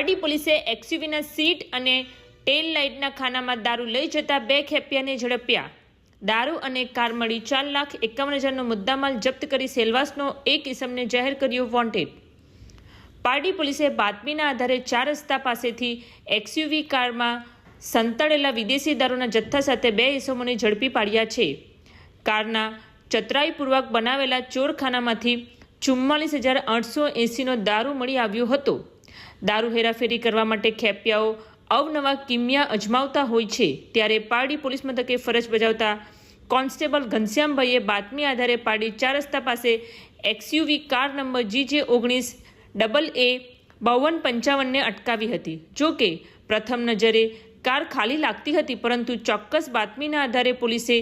પારડી પોલીસે એક્સયુવીના સીટ અને ટેલ લાઇટના ખાનામાં દારૂ લઈ જતા બે ખેપિયાને ઝડપ્યા. દારૂ અને કાર મળી ચાર લાખ એકાવન હજારનો મુદ્દામાલ જપ્ત કરી સેલવાસનો એક ઇસમને જાહેર કર્યો વોન્ટેડ. પારડી પોલીસે બાતમીના આધારે ચાર રસ્તા પાસેથી એક્સયુવી કારમાં સંતાડેલા વિદેશી દારૂના જથ્થા સાથે બે ઇસમોને ઝડપી પાડ્યા છે. કારના ચતરાઈપૂર્વક બનાવેલા ચોરખાનામાંથી ચુમ્માલીસ હજાર આઠસો એંસીનો દારૂ મળી આવ્યો હતો. દારૂ હેરાફેરી કરવા માટે ખેપિયાઓ અવનવા કિમિયા અજમાવતા હોય છે. ત્યારે પારડી પોલીસ મથકે ફરજ બજાવતા કોન્સ્ટેબલ ઘનશ્યામભાઈએ બાતમી આધારે પારડી ચાર રસ્તા પાસે એક્સયુવી કાર નંબર જીજે ઓગણીસ ડબલ એ બાવન પંચાવનને અટકાવી હતી. જો કે પ્રથમ નજરે કાર ખાલી લાગતી હતી, પરંતુ ચોક્કસ બાતમીના આધારે પોલીસે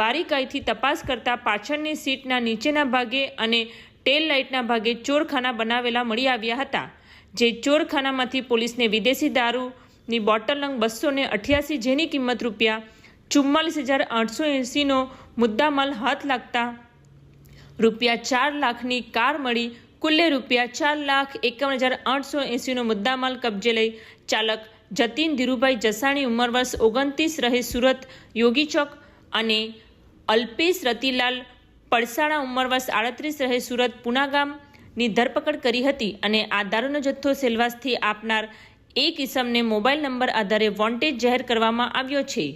બારીકાઈથી તપાસ કરતા પાછળની સીટના નીચેના ભાગે અને ટેલ લાઇટના ભાગે ચોરખાના બનાવેલા મળી આવ્યા હતા. જે ચોરખાનામાંથી પોલીસને વિદેશી દારૂની બોટલ નંગ બસો ને અઠ્યાસી જેની કિંમત રૂપિયા ચુમ્માલીસ હજાર આઠસો એંસીનો મુદ્દામાલ હાથ લાગતા રૂપિયા ચાર લાખની કાર મળી કુલ્લે રૂપિયા ચાર લાખ એકાવન હજાર આઠસો એંસીનો મુદ્દામાલ કબજે લઈ ચાલક જતીન ધીરુભાઈ જસાણી ઉંમર વર્ષ ઓગણત્રીસ રહે સુરત યોગી ચોક અને અલ્પેશ રતિલાલ પડસાણા ઉંમર વર્ષ આડત્રીસ રહે સુરત પુનાગામની ધરપકડ કરી હતી અને આ દારૂનો જથ્થો સેલવાસથી આપનાર એક ઇસમને મોબાઈલ નંબર આધારે વોન્ટેજ જાહેર કરવામાં આવ્યો છે.